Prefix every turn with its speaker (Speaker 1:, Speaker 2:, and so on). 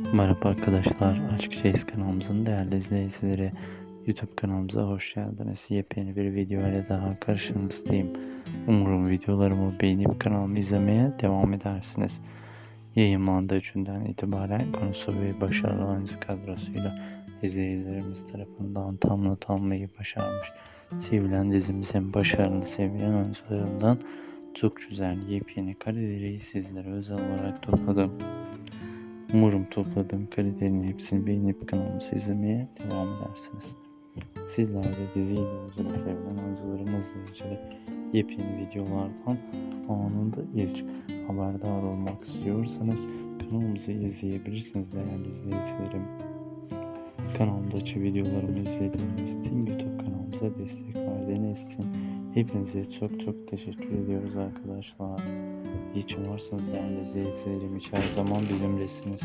Speaker 1: Merhaba arkadaşlar, Aşk Şeyiz kanalımızın değerli izleyicileri. YouTube kanalımıza hoş geldiniz. Yepyeni bir video ile daha karşınızdayım. Umarım videolarımı beğenip kanalımı izlemeye devam edersiniz. Yayınlandığı günden itibaren konusu ve başarılı oyuncu kadrosuyla izleyicilerimiz tarafından tam not almayı başarmış. Sevilen dizimizin başarılı sevilen oyuncularından çok güzel yepyeni kareleri sizlere özel olarak topladım. Umarım topladığım karelerin hepsini beğenip kanalımızı izlemeye devam edersiniz. Sizler de diziyle ilgili sevilen oyuncularımızla ilgili yepyeni videolardan anında ilk haberdar olmak istiyorsanız kanalımızı izleyebilirsiniz değerli izleyicilerim. Kanalımdaki videolarımı izlediğiniz için YouTube kanalımıza destek verdiğiniz için hepinize çok çok teşekkür ediyoruz arkadaşlar. İyi ki varsınız değerli izleyicilerim. Hiç her zaman bizimlesiniz.